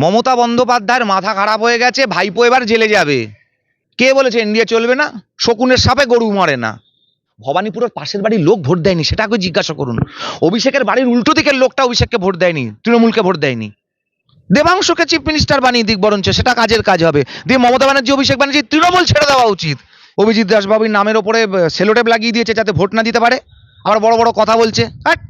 মমতা বন্দ্যোপাধ্যায়ের মাথা খারাপ হয়ে গেছে, ভাইপো এবার জেলে যাবে। কে বলেছে, ইন্ডিয়া চলবে না? শকুনের সাপে গরু মরে না। ভবানীপুরের পাশের বাড়ির লোক ভোট দেয়নি সেটাকে জিজ্ঞাসা করুন। অভিষেকের বাড়ির উল্টো দিকের লোকটা অভিষেককে ভোট দেয়নি, তৃণমূলকে ভোট দেয়নি। দেবাংশকে চিফ মিনিস্টার বানিয়ে দিক বরঞ্চ, সেটা কাজের কাজ হবে। দিয়ে মমতা ব্যানার্জি, অভিষেক ব্যানার্জি, তৃণমূল ছেড়ে দেওয়া উচিত। অভিজিৎ দাসবাবুর নামের ওপরে সেলোটেপ লাগিয়ে দিয়েছে যাতে ভোট না দিতে পারে। আবার বড় বড় কথা বলছে হাট।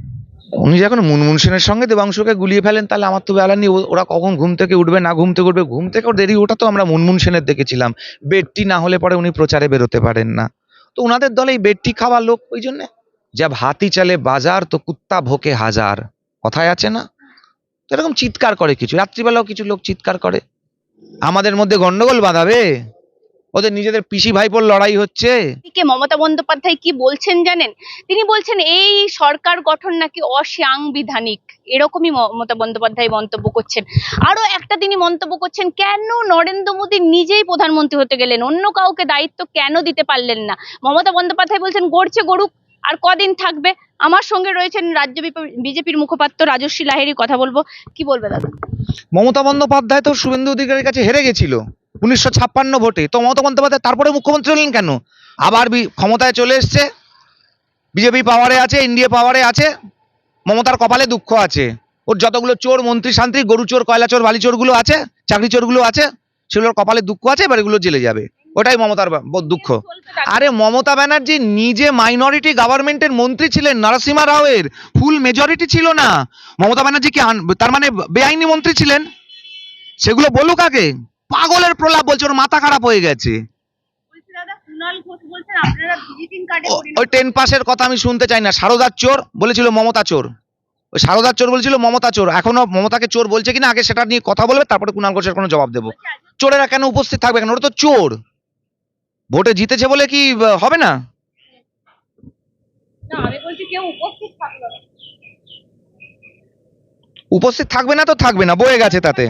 উনি যখন মুনমুন সেনের সঙ্গে দেবাংশুকে গুলিয়ে ফেলেন, তাহলে আমার তো বেলা নেই ওরা কখন ঘুম থেকে উঠবে, না ঘুম থেকে উঠবে? ঘুম থেকে দেরি, ওটা তো আমরা মুনমুন সেনের দেখেছিলাম। বেডটি না হলে পরে উনি প্রচারে বেরোতে পারেন না। তো ওনাদের দলে এই বেডটি খাওয়া লোক, ওই জন্যে। যা হাতি চলে বাজার, তো কুত্তা ভোকে হাজার। কথায় আছে না? এরকম চিৎকার করে কিছু। রাত্রিবেলাও কিছু লোক চিৎকার করে। আমাদের মধ্যে গন্ডগোল বাঁধাবে। ওদের নিজেদের পিসি ভাইপোর লড়াই হচ্ছে। কে মমতা বন্দ্যোপাধ্যায় কি বলছেন জানেন? তিনি বলছেন এই সরকার গঠন নাকি অসাংবিধানিক। এরকমই মমতা বন্দ্যোপাধ্যায় মন্তব্য করছেন। আরও একটা তিনি মন্তব্য করছেন কেন নরেন্দ্র মোদী নিজেই প্রধানমন্ত্রী হতে গেলেন? অন্য কাউকে দায়িত্ব কেন দিতে পারলেন না? মমতা বন্দ্যোপাধ্যায় বলছেন গড়ছে গড়ুক আর কদিন থাকবে। আমার সঙ্গে রয়েছেন রাজ্য বিজেপির মুখপাত্র রাজস্বী লাহেরি কথা বলব। কি বলবে দাদা? মমতা বন্দ্যোপাধ্যায় তো শুভেন্দু অধিকারীর কাছে হেরে গেছিল। উনিশশো ছাপ্পান্ন ভোটে। তো মমতা বন্দ্যোপাধ্যায় তারপরে মুখ্যমন্ত্রী হলেন কেন? আবার ক্ষমতায় চলে এসছে। বিজেপি পাওয়ারে আছে ইন্ডিয়া পাওয়ারে আছে। মমতার কপালে দুঃখ আছে। ওর যতগুলো চোর, মন্ত্রী, শান্তি, গরু চোর, কয়লা চোর, বালি চোরগুলো আছে, চাকরি চোরগুলো আছে, সেগুলোর কপালে দুঃখ আছে, এবার এগুলো জেলে যাবে। ওটাই মমতার দুঃখ। আরে মমতা ব্যানার্জি নিজে মাইনরিটি গভর্নমেন্টের মন্ত্রী ছিলেন, নরসিমা রাওয়ের। ফুল মেজরিটি ছিল না। মমতা ব্যানার্জি কি তার মানে বেআইনি মন্ত্রী ছিলেন? সেগুলো বলুক আগে। পাগলের প্রলাপ বলছে ওর মাথা খারাপ হয়ে গেছে। ওই টেন পাসের কথা আমি শুনতে চাই না। সারদার চোর বলেছিল মমতা চোর। ওই সারদার চোর বলেছিল মমতা চোর। এখনও মমতাকে চোর বলছে কিনা আগে সেটা নিয়ে কথা বলবে তারপরে কুণাল ঘোষের কোনো জবাব দেবো। চোরেরা কেন উপস্থিত থাকবে কেন ওরা তো চোর। ভোটে জিতেছে বলে কি হবে না? উপস্থিত থাকবে না। তো থাকবে না বয়ে গেছে তাতে।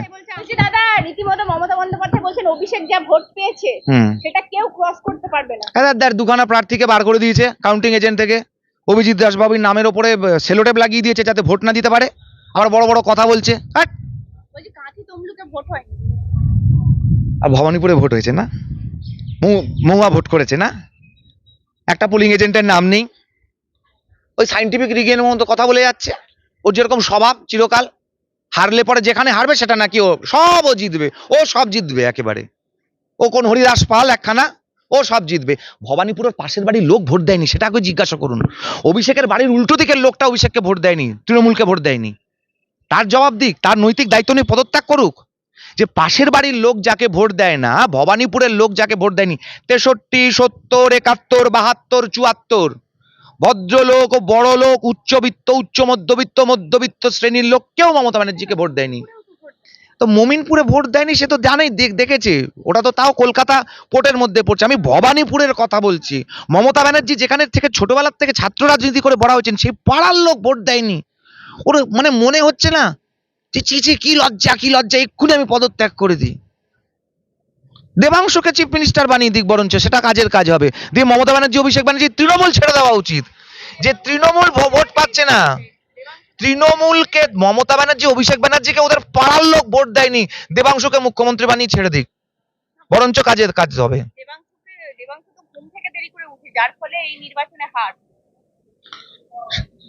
অভিষেক যা ভোট পেয়েছে সেটা কেউ ক্রস করতে পারবে না। হ্যাঁ দেখ দুখানা প্রার্থীকে বার করে দিয়েছে কাউন্টিং এজেন্ট থেকে। অভিজিৎ দাসবাবুর নামের ওপরে সেলোটেপ লাগিয়ে দিয়েছে যাতে ভোট না দিতে পারে। আবার বড় বড় কথা বলছে। হয়নি। আর ভবানীপুরে ভোট হয়েছে না? মহু- মহুয়া ভোট করেছে না? একটা পোলিং এজেন্টের নাম নেই। ওই সাইন্টিফিক রিগেনের মতো কথা বলে যাচ্ছে। ওর যেরকম স্বভাব চিরকাল। হারলে পরে যেখানে হারবে সেটা নাকি ও সব ও জিতবে, ও সব জিতবে একেবারে। ও কোন হরিদাস পাল একখানা, ও সব জিতবে। ভবানীপুরের পাশের বাড়ির লোক ভোট দেয়নি, সেটা জিজ্ঞাসা করুন। অভিষেকের বাড়ির উল্টো দিকের লোকটা অভিষেককে ভোট দেয়নি, তৃণমূলকে ভোট দেয়নি। তার জবাব দিক, তার নৈতিক দায়িত্ব নিয়ে পদত্যাগ করুক। যে পাশের বাড়ির লোক যাকে ভোট দেয় না, ভবানীপুরের লোক যাকে ভোট দেয়নি, তেষট্টি, সত্তর, একাত্তর, বাহাত্তর, চুয়াত্তর ভদ্রলোক ও বড় লোক উচ্চবিত্ত, উচ্চ মধ্যবিত্ত মধ্যবিত্ত শ্রেণির লোক কেউ মমতা ব্যানার্জিকে ভোট দেয়নি। তো মমিনপুরে ভোট দেয়নি সে তো জানেই, দেখ- দেখেছে। ওটা তো তাও কলকাতা পোর্টের মধ্যে পড়ছে। আমি ভবানীপুরের কথা বলছি। মমতা ব্যানার্জি যেখানে থেকে ছোটবেলার থেকে ছাত্র রাজনীতি করে বড় হয়েছেন, সেই পাড়ার লোক ভোট দেয়নি। ওর মানে মনে হচ্ছে না যে চি চি কি লজ্জা কি লজ্জা, এক্ষুনি আমি পদত্যাগ করে দিই। দেবাংশকে চিফ মিনিস্টার বানিয়ে দিক বরঞ্চ, সেটা কাজের কাজ হবে। দিয়ে মমতা ব্যানার্জি, অভিষেক ব্যানার্জি, তৃণমূল ছেড়ে দেওয়া উচিত। যে তৃণমূল ভোট পাচ্ছে না। তৃণমূলকে মমতা ব্যানার্জি, অভিষেক ব্যানার্জিকে ওদের পাড়ার লোক ভোট দেয়নি। দেবাংশকে মুখ্যমন্ত্রী বানিয়ে ছেড়ে দিক। বরঞ্চ কাজের কাজ হবে। যার ফলে এই নির্বাচনে হার।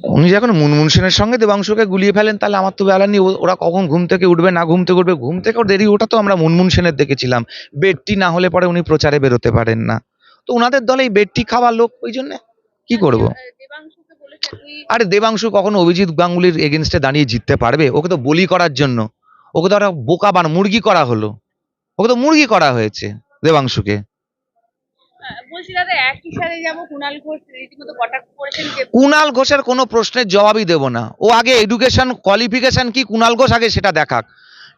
উনি যখন মুনমুন সেনের সঙ্গে দেবাংশুকে গুলিয়ে ফেলেন, তাহলে আমার তো বেলা নেই। ওরা কখন ঘুম থেকে উঠবে, না ঘুম থেকে উঠবে? ঘুম থেকে দেরি, ওটা তো আমরা মুনমুন সেনের দেখেছিলাম। বেডটি না হলে পরে উনি প্রচারে বেরোতে পারেন না। তো ওনাদের দলে এই বেডটি খাওয়া লোক ওই জন্য? কি করব? আরে দেবাংশু কখনো অভিজিৎ গাঙ্গুলির এগেনস্টে দাঁড়িয়ে জিততে পারবে? ওকে তো বলি করার জন্য। ওকে তো ওরা বোকা বান মুরগি করা হলো। ওকে তো মুরগি করা হয়েছে দেবাংশুকে। কুনাল ঘোষের কোনো প্রশ্নের জবাবই দেব না। ও আগে এডুকেশন কোয়ালিফিকেশন কি কুনাল ঘোষ আগে সেটা দেখাক।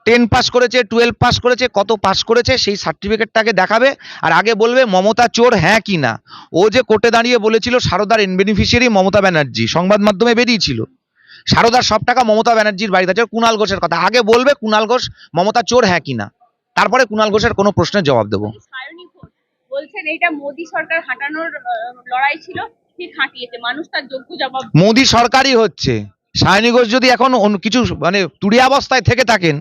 টেন পাস করেছে টুয়েলভ পাস করেছে কত পাস করেছে সেই সার্টিফিকেটটাকে দেখাবে আর আগে বলবে মমতা চোর হ্যাঁ কি না। ও যে কোর্টে দাঁড়িয়ে বলেছিল সারদার বেনিফিশিয়ারি মমতা ব্যানার্জি সংবাদ মাধ্যমে বেরিয়েছিল। সারদার সব টাকা মমতা ব্যানার্জির বাড়িতে আছে কুনাল ঘোষের কথা। আগে বলবে কুনাল ঘোষ মমতা চোর হ্যাঁ কি না। তারপরে কুনাল ঘোষের কোনো প্রশ্নের জবাব দেবো। বলছেন এটা মোদী সরকার হাঁটানোর লড়াই ছিল ঠিক হাঁটিয়েছে। মানুষ তার যোগ্য জবাব মোদী সরকারই হচ্ছে। সায়নী ঘোষ যদি এখন কিছু মানে তুড়ি অবস্থায় থেকে থাকেন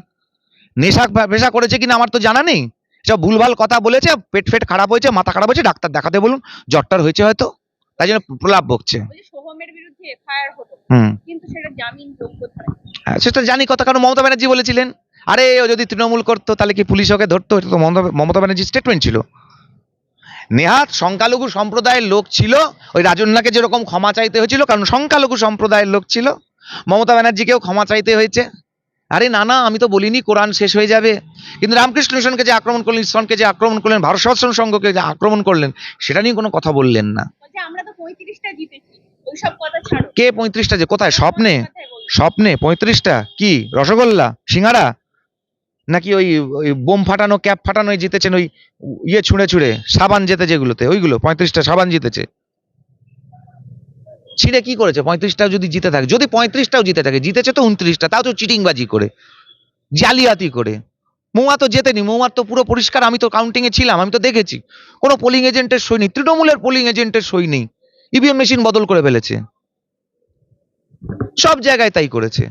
নেশা পেশা করেছে কিনা আমার তো জানা নেই। সব ভুলভাল কথা বলেছে পেট ফেট খারাপ হয়েছে মাথা খারাপ হয়েছে ডাক্তার দেখাতে বলুন জ্বরটার হয়েছে হয়তো তাই জন্য প্রলাপ বকছে। সেটা হ্যাঁ, সেটা জানি কথা কারণ মমতা ব্যানার্জি বলেছিলেন আরে ও যদি তৃণমূল করতো তাহলে কি পুলিশ ওকে ধরতো? এটা তো মমতা- মমতা ব্যানার্জির স্টেটমেন্ট ছিল। নেহাত সংখ্যালঘু সম্প্রদায়ের লোক ছিল। ওই রাজন্যাকে যেরকম ক্ষমা চাইতে হয়েছিল কারণ সংখ্যালঘু সম্প্রদায়ের লোক ছিল। মমতা ব্যানার্জিকেও ক্ষমা চাইতে হয়েছে। আরে না না আমি তো বলিনি কোরআন শেষ হয়ে যাবে। কিন্তু রামকৃষ্ণ মিশনকে যে আক্রমণ করলেন ইসলামকে যে আক্রমণ করলেন ভারত সংঘকে যে আক্রমণ করলেন সেটা নিয়ে কোনো কথা বললেন না। কে পঁয়ত্রিশটা যে কোথায়? স্বপ্নে? স্বপ্নে? পঁয়ত্রিশটা? কি? রসগোল্লা? সিঙ্গারা? নাকি ওই ওই বোম ফাটানো, ক্যাপ ফাটানো জিতেছেন ওই ইয়ে ছুঁড়ে ছুঁড়ে, সাবান জেতে যেগুলোতে ওইগুলো, পঁয়ত্রিশটা সাবান জিতেছে। ছিঁড়ে কি করেছে? পঁয়ত্রিশটাও যদি জিতে থাকে, যদি পঁয়ত্রিশটাও জিতে থাকে, জিতেছে তো উনত্রিশটা, তাও তো চিটিংবাজি করে, জালিয়াতি করে। মৌয়া তো জেতেনি মৌয়ার তো পুরো পরিষ্কার, আমি তো কাউন্টিংয়ে ছিলাম, আমি তো দেখেছি। কোনো পোলিং এজেন্টের সই নেই, তৃণমূলের পোলিং এজেন্টের সই নেই ইভিএম মেশিন বদল করে ফেলেছে। সব জায়গায় তাই করেছে।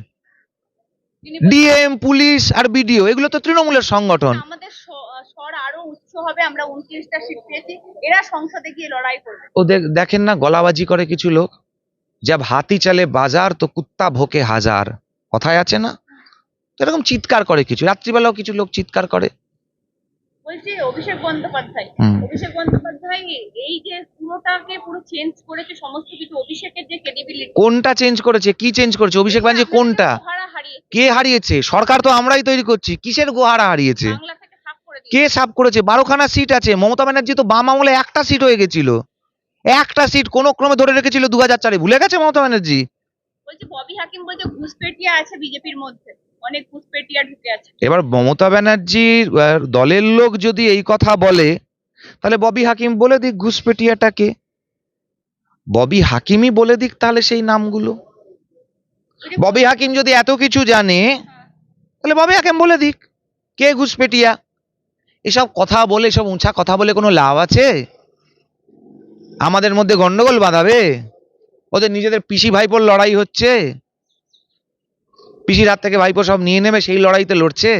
ডিএম পুলিশ আর বিডিও এগুলো তো তৃণমূলের সংগঠন। আমাদের স্বর আরও উচ্চ হবে আমরা উনত্রিশটা সিট পেয়েছি। এরা সংসদে গিয়ে লড়াই করবে। ও দেখ- দেখেন না গলাবাজি করে কিছু লোক। যা হাতি চালে বাজার তো কুত্তা ভোকে হাজার। কথায় আছে না? তো এরকম চিৎকার করে কিছু। রাত্রিবেলাও কিছু লোক চিৎকার করে। বলছি অভিষেক বন্দ্যোপাধ্যায়। অভিষেক বন্দ্যোপাধ্যায় এই যে পুরোটাকে পুরো চেঞ্জ করেছে সমস্ত কিছু অভিষেকের যে ক্রেডিবিলিটি কোনটা চেঞ্জ করেছে কি চেঞ্জ করেছে অভিষেক ব্যানার্জি কোনটা? কে হারিয়েছে? সরকার তো আমরাই তৈরি করছি। কিসের গোহারা হারিয়েছে? কে সাফ করেছে? বারোখানা সিট আছে। মমতা ব্যানার্জি তো বাম আমলে একটা সিট হয়ে গেছিল। একটা সিট কোনো ক্রমে ধরে রেখেছিল দু হাজার চারে। ভুলে গেছে মমতা ব্যানার্জি? বলছে ববি হাকিম বলছে ঘুষপেটিয়া আছে বিজেপির মধ্যে। অনেক ঘুষপেটিয়া ঢুকে আছে। এবার মমতা ব্যানার্জির দলের লোক যদি এই কথা বলে তাহলে ববি হাকিম বলে দিক ঘুষপেটিয়াটাকে। ববি হাকিমই বলে দিক তাহলে সেই নামগুলো। ববি হাকিম যদি এত কিছু জানে তাহলে ববি হাকিম বলে দিক। কে ঘুষপেটিয়া? এসব কথা বলে এসব উঁচা কথা বলে কোনো লাভ আছে? আমাদের মধ্যে গন্ডগোল বাঁধাবে? ওদের নিজেদের পিসি ভাইপোর লড়াই হচ্ছে? পিসির হাত থেকে ভাইপো সব নিয়ে নেবে সেই লড়াইতে লড়ছে?